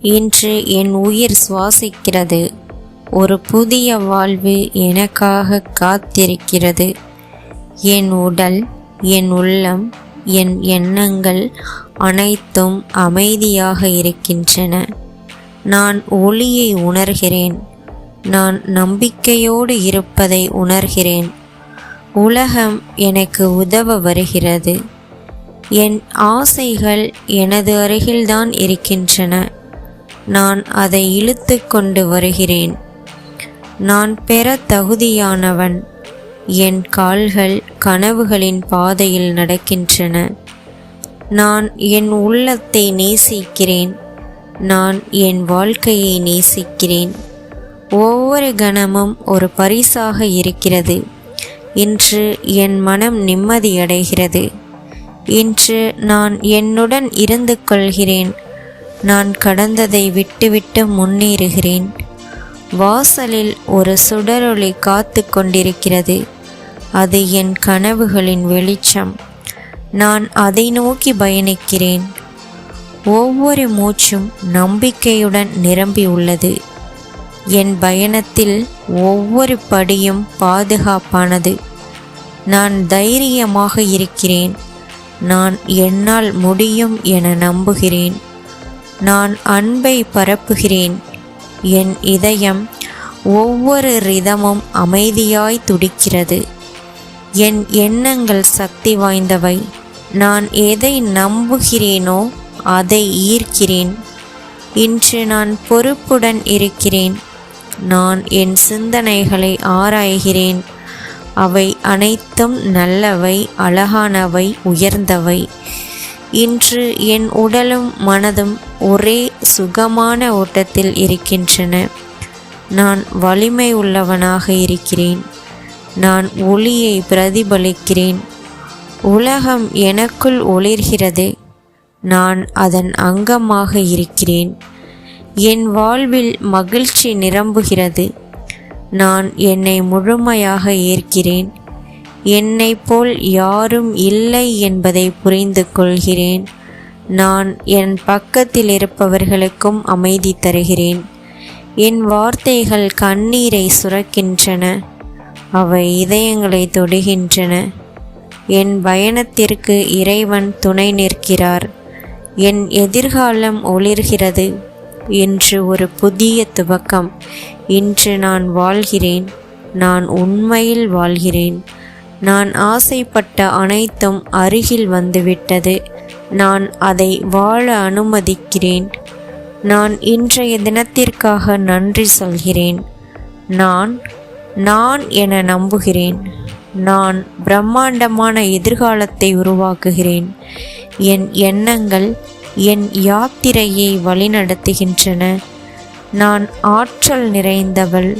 இன்று என் உயிர் சுவாசிக்கிறது. ஒரு புதிய வாழ்வு எனக்காக காத்திருக்கிறது. என் உடல் என் உள்ளம் என் எண்ணங்கள் அனைத்தும் அமைதியாக இருக்கின்றன. நான் ஒளியை உணர்கிறேன். நான் நம்பிக்கையோடு இருப்பதை உணர்கிறேன். உலகம் எனக்கு உதவ வருகிறது. என் ஆசைகள் எனது அருகில்தான் இருக்கின்றன. நான் அதை இழுத்து கொண்டு வருகிறேன். நான் பெற தகுதியானவன். என் கால்கள் கனவுகளின் பாதையில் நடக்கின்றன. நான் என் உள்ளத்தை நேசிக்கிறேன். நான் என் வாழ்க்கையை நேசிக்கிறேன். ஒவ்வொரு கணமும் ஒரு பரிசாக இருக்கிறது. இன்று என் மனம் நிம்மதியடைகிறது இன்று நான் என்னுடன் இருந்து கொள்கிறேன். நான் கடந்ததை விட்டுவிட்டு முன்னேறுகிறேன். வாசலில் ஒரு சுடரொளி காத்து கொண்டிருக்கிறது. அது என் கனவுகளின் வெளிச்சம். நான் அதை நோக்கி பயணிக்கிறேன். ஒவ்வொரு மூச்சும் நம்பிக்கையுடன் நிரம்பி உள்ளது. என் பயணத்தில் ஒவ்வொரு படியும் பாதுகாப்பானது. நான் தைரியமாக இருக்கிறேன். நான் என்னால் முடியும் என நம்புகிறேன். நான் அன்பை பரப்புகிறேன். என் இதயம் ஒவ்வொரு ரிதமும் அமைதியாய் துடிக்கிறது. என் எண்ணங்கள் சக்தி வாய்ந்தவை. நான் எதை நம்புகிறேனோ அதை ஈர்க்கிறேன். இன்று நான் பொறுப்புடன் இருக்கிறேன். நான் என் சிந்தனைகளை ஆராய்கிறேன். அவை அனைத்தும் நல்லவை அழகானவை உயர்ந்தவை. இன்று என் உடலும் மனதும் ஒரே சுகமான ஓட்டத்தில் இருக்கின்றன. நான் வலிமை உள்ளவனாக இருக்கிறேன். நான் ஒளியை பிரதிபலிக்கிறேன். உலகம் எனக்குள் ஒளிர்கிறது. நான் அதன் அங்கமாக இருக்கிறேன். என் வாழ்வில் மகிழ்ச்சி நிரம்புகிறது. நான் என்னை முழுமையாக ஏற்கிறேன் என்னை போல் யாரும் இல்லை என்பதை புரிந்து கொள்கிறேன். நான் என் பக்கத்தில் இருப்பவர்களுக்கும் அமைதி தருகிறேன். என் வார்த்தைகள் கண்ணீரை சுரக்கின்றன. அவை இதயங்களை தொடுகின்றன. என் பயணத்திற்கு இறைவன் துணை நிற்கிறார். என் எதிர்காலம் ஒளிர்கிறது இன்று ஒரு புதிய துவக்கம். இன்று நான் வாழ்கிறேன். நான் உண்மையில் வாழ்கிறேன். நான் ஆசைப்பட்ட அனைத்தும் அருகில் வந்துவிட்டது. நான் அதை வாழ அனுமதிக்கிறேன். நான் இன்றைய தினத்திற்காக நன்றி சொல்கிறேன். நான் நான் என நம்புகிறேன். நான் பிரம்மாண்டமான எதிர்காலத்தை உருவாக்குகிறேன். என் எண்ணங்கள் என் யாத்திரையை வழிநடத்துகின்றன. நான் ஆற்றல் நிறைந்தவள்.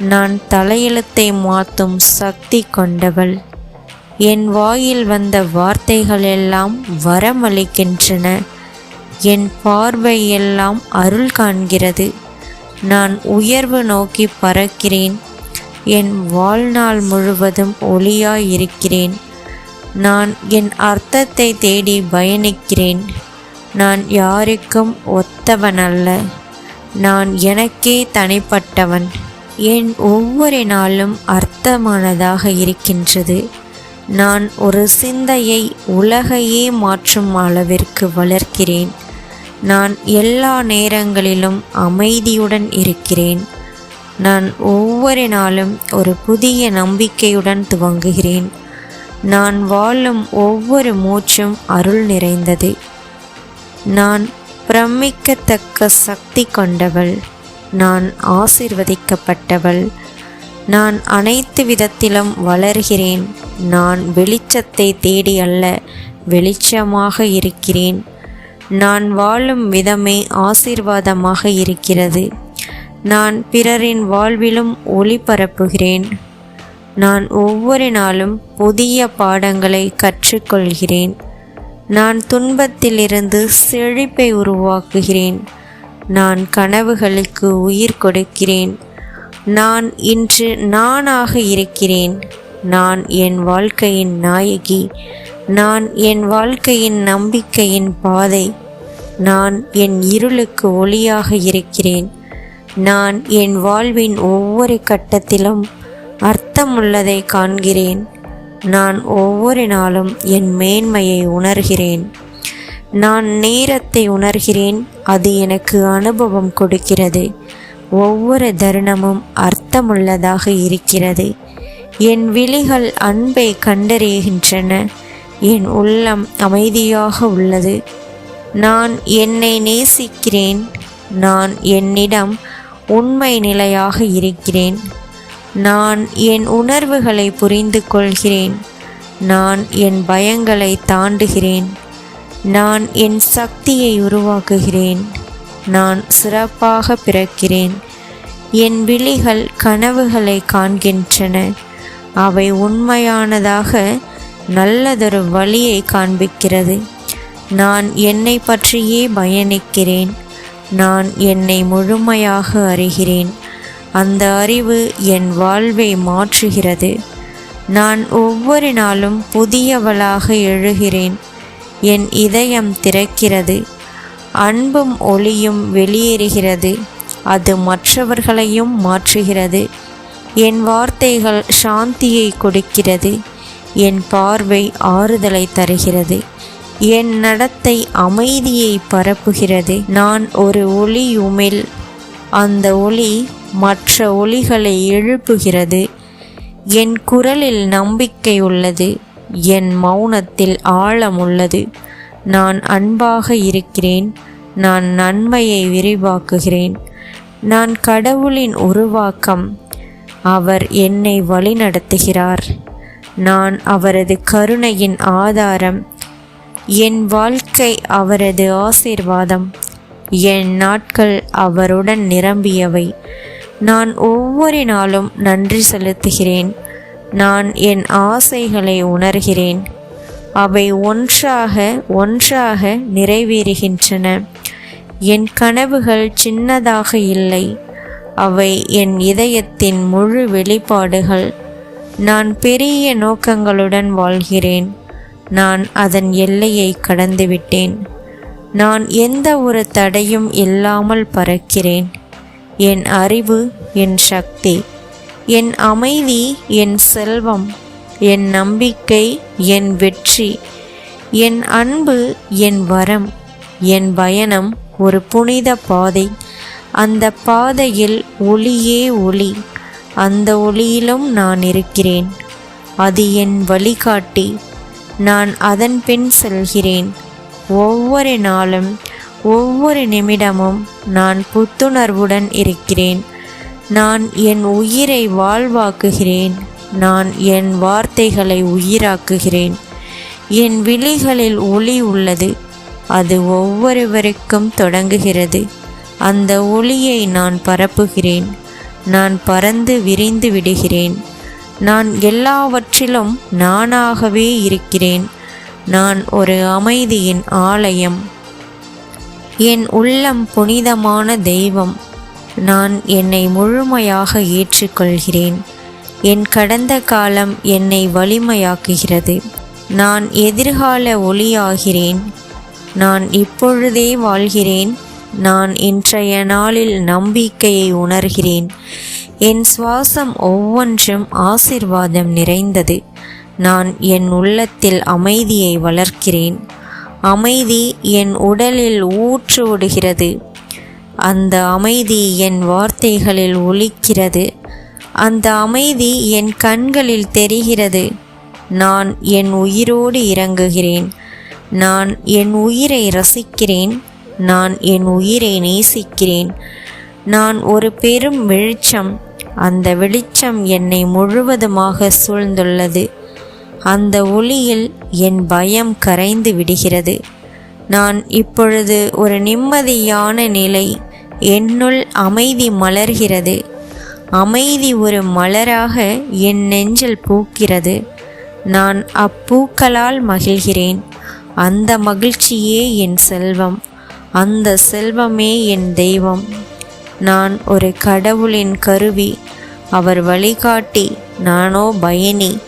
நான் தலையெழுத்தை மாற்றும் சக்தி கொண்டவள். என் வாயில் வந்த வார்த்தைகள் எல்லாம் வரமளிக்கின்றன. என் பார்வை எல்லாம் அருள் காண்கிறது. நான் உயர்வு நோக்கி பறக்கிறேன். என் வாழ்நாள் முழுவதும் ஒளியாய் இருக்கிறேன் நான் என் அர்த்தத்தை தேடி பயணிக்கிறேன். நான் யாருக்கும் ஒத்தவனல்ல. நான் எனக்கே தனிப்பட்டவன். என் ஒவ்வொரு நாளும் அர்த்தமானதாக இருக்கின்றது? நான் ஒரு சிந்தையை உலகையே மாற்றும் அளவிற்கு வளர்க்கிறேன். நான் எல்லா நேரங்களிலும் அமைதியுடன் இருக்கிறேன். நான் ஒவ்வொரு நாளும் ஒரு புதிய நம்பிக்கையுடன் துவங்குகிறேன். நான் வாழும் ஒவ்வொரு மூச்சும் அருள் நிறைந்தது. நான் பிரமிக்கத்தக்க சக்தி கொண்டவள். நான் ஆசிர்வதிக்கப்பட்டவள். நான் அனைத்து விதத்திலும் வளர்கிறேன். நான் வெளிச்சத்தை தேடி அல்ல வெளிச்சமாக இருக்கிறேன். நான் வாழும் விதமே ஆசீர்வாதமாக இருக்கிறது. நான் பிறரின் வாழ்விலும் ஒளி பரப்புகிறேன். நான் ஒவ்வொரு நாளும் புதிய பாடங்களை கற்றுக்கொள்கிறேன். நான் துன்பத்திலிருந்து செழிப்பை உருவாக்குகிறேன். நான் கனவுகளுக்கு உயிர் கொடுக்கிறேன். நான் இன்று நானாக இருக்கிறேன். நான் என் வாழ்க்கையின் நாயகி. நான் என் வாழ்க்கையின் நம்பிக்கையின் பாதை. நான் என் இருளுக்கு ஒளியாக இருக்கிறேன். நான் என் வாழ்வின் ஒவ்வொரு கட்டத்திலும் அர்த்தமுள்ளதை காண்கிறேன். நான் ஒவ்வொரு நாளும் என் மேன்மையை உணர்கிறேன். நான் நேரத்தை உணர்கிறேன் அது எனக்கு அனுபவம் கொடுக்கிறது. ஒவ்வொரு தருணமும் அர்த்தமுள்ளதாக இருக்கிறது. என் விழிகள் அன்பை கண்டறிகின்றன. என் உள்ளம் அமைதியாக உள்ளது. நான் என்னை நேசிக்கிறேன். நான் என்னிடம் உண்மை நிலையாக இருக்கிறேன். நான் என் உணர்வுகளை புரிந்து கொள்கிறேன். நான் என் பயங்களை தாண்டுகிறேன். நான் என் சக்தியை உருவாக்குகிறேன். நான் சிறப்பாக பிறக்கிறேன். என் விழிகள் கனவுகளை காண்கின்றன. அவை உண்மையானதாக நல்லதொரு வழியை காண்பிக்கிறது. நான் என்னை பற்றியே பயணிக்கிறேன். நான் என்னை முழுமையாக அறிகிறேன். அந்த அறிவு என் வாழ்வை மாற்றுகிறது. நான் ஒவ்வொரு நாளும் புதியவளாக எழுகிறேன். என் இதயம் திறக்கிறது. அன்பும் ஒளியும் வெளியேறுகிறது. அது மற்றவர்களையும் மாற்றுகிறது. என் வார்த்தைகள் சாந்தியை கொடுக்கிறது. என் பார்வை ஆறுதலை தருகிறது. என் நடத்தை அமைதியை பரப்புகிறது. நான் ஒரு ஒளி உமிழ். அந்த ஒளி மற்ற ஒளிகளை எழுப்புகிறது. என் குரலில் நம்பிக்கை உள்ளது. என் மௌனத்தில் ஆழம் உள்ளது நான் அன்பாக இருக்கிறேன். நான் நன்மையை விரிவாக்குகிறேன். நான் கடவுளின் உருவாக்கம். அவர் என்னை வழிநடத்துகிறார். நான் அவரது கருணையின் ஆதாரம். என் வாழ்க்கை அவரது ஆசீர்வாதம். என் நாட்கள் அவருடன் நிரம்பியவை. நான் ஒவ்வொரு நாளும் நன்றி செலுத்துகிறேன். நான் என் ஆசைகளை உணர்கிறேன். அவை ஒன்றாக ஒன்றாக நிறைவேறுகின்றன. என் கனவுகள் சின்னதாக இல்லை. அவை என் இதயத்தின் முழு வெளிப்பாடுகள். நான் பெரிய நோக்கங்களுடன் வாழ்கிறேன். நான் அதன் எல்லையை கடந்துவிட்டேன். நான் எந்த ஒரு தடையும் இல்லாமல் பறக்கிறேன். என் அறிவு என் சக்தி என் அமைதி என் செல்வம் என் நம்பிக்கை என் வெற்றி என் அன்பு என் வரம் என் பயணம் ஒரு புனித பாதை. அந்த பாதையில் ஒளியே ஒளி. அந்த ஒளியிலும் நான் இருக்கிறேன். அது என் வழிகாட்டி. நான் அதன் பின் செல்கிறேன். ஒவ்வொரு நாளும் ஒவ்வொரு நிமிடமும் நான் புத்துணர்வுடன் இருக்கிறேன். நான் என் உயிரை வாழ்வாக்குகிறேன். நான் என் வார்த்தைகளை உயிராக்குகிறேன். என் விழிகளில் ஒளி உள்ளது. அது ஒவ்வொருவருக்கும் தொடங்குகிறது. அந்த ஒளியை நான் பரப்புகிறேன். நான் பறந்து விரிந்து விடுகிறேன். நான் எல்லாவற்றிலும் நானாகவே இருக்கிறேன். நான் ஒரு அமைதியின் ஆலயம். என் உள்ளம் புனிதமான தெய்வம். நான் என்னை முழுமையாக ஏற்றுக்கொள்கிறேன். என் கடந்த காலம் என்னை வலிமையாக்குகிறது. நான் எதிர்கால ஒளியாகிறேன். நான் இப்பொழுதே வாழ்கிறேன். நான் இன்றைய நாளில் நம்பிக்கையை உணர்கிறேன். என் சுவாசம் ஒவ்வொன்றும் ஆசிர்வாதம் நிறைந்தது. நான் என் உள்ளத்தில் அமைதியை வளர்க்கிறேன். அமைதி என் உடலில் ஊற்றோடுகிறது. அந்த அமைதி என் வார்த்தைகளில் ஒலிக்கிறது. அந்த அமைதி என் கண்களில் தெரிகிறது. நான் என் உயிரோடு இறங்குகிறேன். நான் என் உயிரை ரசிக்கிறேன். நான் என் உயிரை நேசிக்கிறேன். நான் ஒரு பெரும் வெளிச்சம். அந்த வெளிச்சம் என்னை முழுவதுமாக சூழ்ந்துள்ளது. அந்த ஒளியில் என் பயம் கரைந்து விடுகிறது. நான் இப்பொழுது ஒரு நிம்மதியான நிலை என்னுள் அமைதி மலர்கிறது. அமைதி ஒரு மலராக என் நெஞ்சில் பூக்கிறது. நான் அப்பூக்களால் மகிழ்கிறேன். அந்த மகிழ்ச்சியே என் செல்வம். அந்த செல்வமே என் தெய்வம். நான் ஒரு கடவுளின் கருவி. அவர் வழிகாட்டி நானோ பயணி.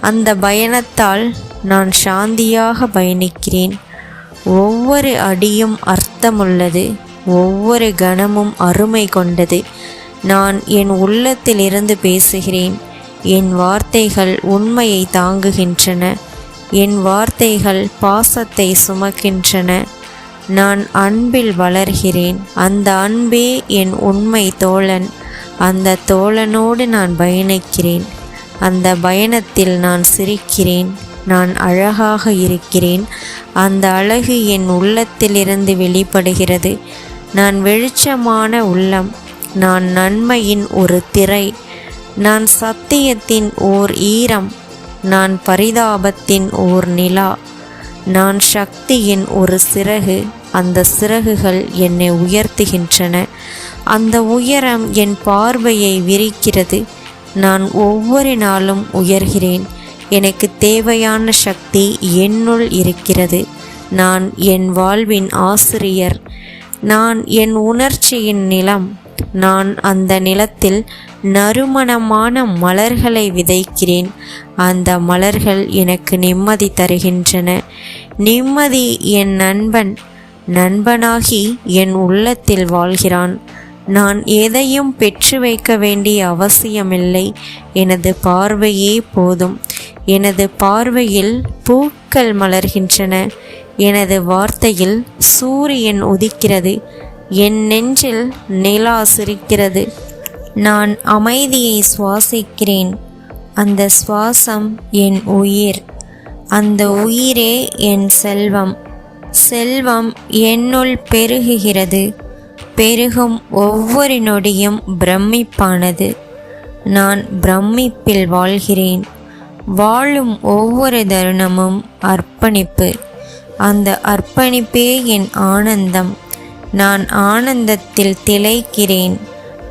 அந்த பயணத்தால் நான் சாந்தியாக பயணிக்கிறேன். ஒவ்வொரு அடியும் அர்த்தமுள்ளது. ஒவ்வொரு கணமும் அருமை கொண்டது. நான் என் உள்ளத்திலிருந்து பேசுகிறேன். என் வார்த்தைகள் உண்மையை தாங்குகின்றன. என் வார்த்தைகள் பாசத்தை சுமக்கின்றன. நான் அன்பில் வளர்கிறேன். அந்த அன்பே என் உண்மை தோழன். அந்த தோழனோடு நான் பயணிக்கிறேன். அந்த பயணத்தில் நான் சிரிக்கிறேன். நான் அழகாக இருக்கிறேன். அந்த அழகு என் உள்ளத்திலிருந்து வெளிப்படுகிறது. நான் வெளிச்சமான உள்ளம் நான் நன்மையின் ஒரு திரை நான் சத்தியத்தின் ஓர் ஈரம் நான் பரிதாபத்தின் ஓர் நிலா நான் சக்தியின் ஒரு சிறகு அந்த சிறகுகள் என்னை உயர்த்துகின்றன. அந்த உயரம் என் பார்வையை விரிக்கிறது நான் ஒவ்வொரு நாளும் உயர்கிறேன். எனக்கு தேவையான சக்தி என்னுள் இருக்கிறது நான் என் வாழ்வின் ஆசிரியர். நான் என் உணர்ச்சியின் நிலம். நான் அந்த நிலத்தில் நறுமணமான மலர்களை விதைக்கிறேன். அந்த மலர்கள் எனக்கு நிம்மதி தருகின்றன. நிம்மதி என் நண்பன். நண்பனாகி என் உள்ளத்தில் வாழ்கிறான். நான் எதையும் பெற்று வைக்க வேண்டிய அவசியமில்லை. எனது பார்வையே போதும். எனது பார்வையில் பூக்கள் மலர்கின்றன. எனது வார்த்தையில் சூரியன் உதிக்கிறது. என் நெஞ்சில் நிலா சிரிக்கிறது. நான் அமைதியை சுவாசிக்கிறேன். அந்த சுவாசம் என் உயிர். அந்த உயிரே என் செல்வம். செல்வம் என்னுள் பெருகுகிறது. பெருகும் ஒவ்வொரு நொடியும் பிரமிப்பானது. நான் பிரமிப்பில் வாழ்கிறேன். வாழும் ஒவ்வொரு தருணமும் அர்ப்பணிப்பு. அந்த அர்ப்பணிப்பே என் ஆனந்தம். நான் ஆனந்தத்தில் திளைக்கிறேன்.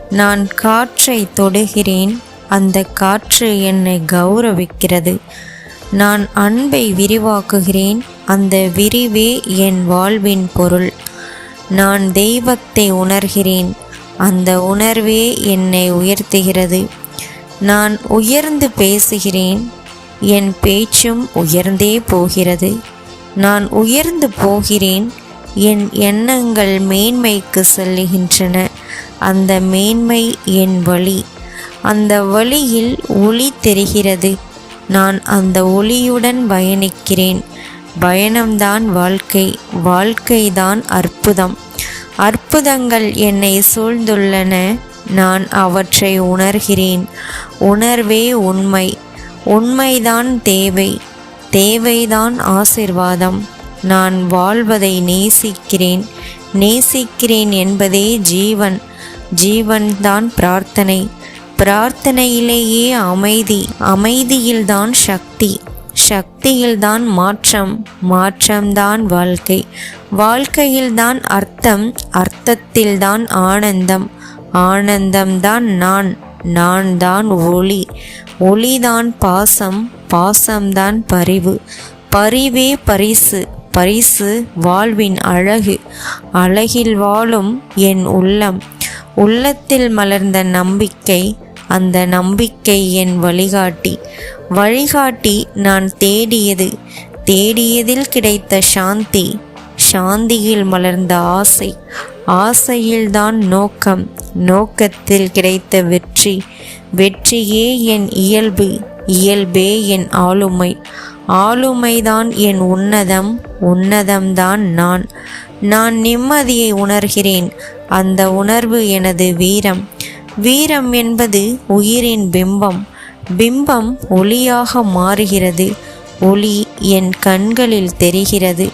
நான் காற்றை தொடுகிறேன். அந்த காற்று என்னை கௌரவிக்கிறது. நான் அன்பை விரிவாக்குகிறேன். அந்த விரிவே என் வாழ்வின் பொருள். நான் தெய்வத்தை உணர்கிறேன். அந்த உணர்வே என்னை உயர்த்துகிறது. நான் உயர்ந்து பேசுகிறேன். என் பேச்சும் உயர்ந்தே போகிறது. நான் உயர்ந்து போகிறேன். என் எண்ணங்கள் மேன்மைக்கு செல்லுகின்றன. அந்த மேன்மை என் வழி. அந்த வழியில் ஒளி தெரிகிறது. நான் அந்த ஒளியுடன் பயணிக்கிறேன். பயணம்தான் வாழ்க்கை. வாழ்க்கைதான் அற்புதம். அற்புதங்கள் என்னை சூழ்ந்துள்ளன. நான் அவற்றை உணர்கிறேன். உணர்வே உண்மை. உண்மைதான் தேவை. தேவைதான் ஆசிர்வாதம். நான் வாழ்வதை நேசிக்கிறேன். நேசிக்கிறேன் என்பதே ஜீவன். ஜீவன்தான் பிரார்த்தனை. பிரார்த்தனையிலேயே அமைதி. அமைதியில்தான் சக்தி. சக்தியில்தான் மாற்றம். மாற்றம்தான் வாழ்க்கை. வாழ்க்கையில்தான் அர்த்தம். அர்த்தத்தில்தான் ஆனந்தம். ஆனந்தம்தான் நான். நான் தான் ஒளி. ஒளிதான் பாசம். பாசம்தான் பரிவு. பரிவே பரிசு. பரிசு வாழ்வின் அழகு. அழகில் வாழும் என் உள்ளம். உள்ளத்தில் மலர்ந்த நம்பிக்கை அந்த நம்பிக்கை என் வழிகாட்டி. வழிகாட்டி நான் தேடியது. தேடியதில் கிடைத்த சாந்தி. சாந்தியில் மலர்ந்த ஆசை. ஆசையில்தான் நோக்கம். நோக்கத்தில் கிடைத்த வெற்றி. வெற்றியே என் இயல்பு. இயல்பே என் ஆளுமை. ஆளுமைதான் என் உன்னதம் உன்னதம்தான் நான். நான் நிம்மதியை உணர்கிறேன் அந்த உணர்வு எனது வீரம். வீரம் என்பது உயிரின் பிம்பம். பிம்பம் ஒளியாக மாறுகிறது ஒளி என் கண்களில் தெரிகிறது.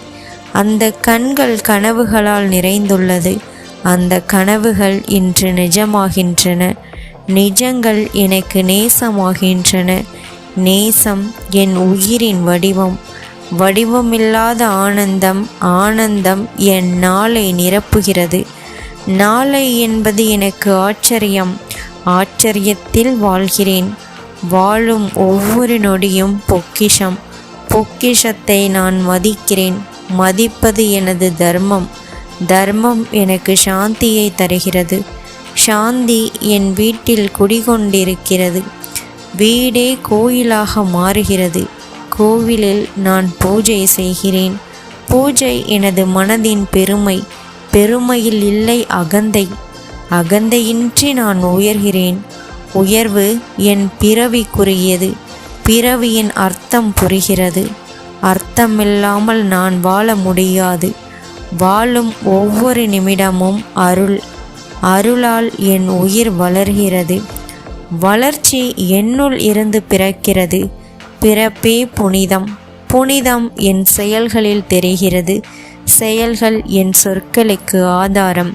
அந்த கண்கள் கனவுகளால் நிறைந்துள்ளது அந்த கனவுகள் இன்று நிஜமாகின்றன. நிஜங்கள் எனக்கு நேசமாகின்றன. நேசம் என் உயிரின் வடிவம். வடிவமில்லாத ஆனந்தம் ஆனந்தம் என் நாளை நிரப்புகிறது. நாளை என்பது எனக்கு ஆச்சரியம். ஆச்சரியத்தில் வாழ்கிறேன். வாழும் ஒவ்வொரு நொடியும் பொக்கிஷம். பொக்கிஷத்தை நான் மதிக்கிறேன். மதிப்பது எனது தர்மம். தர்மம் எனக்கு சாந்தியை தருகிறது. சாந்தி என் வீட்டில் குடிகொண்டிருக்கிறது. வீடே கோயிலாக மாறுகிறது. கோவிலில் நான் பூஜை செய்கிறேன். பூஜை எனது மனதின் பெருமை. பெருமையில் இல்லை அகந்தை. அகந்தையின்றி நான் உயர்கிறேன். உயர்வு என் பிறவிக்குரியது. பிறவியின் அர்த்தம் புரிகிறது. அர்த்தமில்லாமல் நான் வாழ முடியாது. வாழும் ஒவ்வொரு நிமிடமும் அருள். அருளால் என் உயிர் வளர்கிறது. வளர்ச்சி என்னுள் இருந்து பிறக்கிறது. பிறப்பே புனிதம். புனிதம் என் செயல்களில் தெரிகிறது. செயல்கள் என் சொற்களுக்கு ஆதாரம்.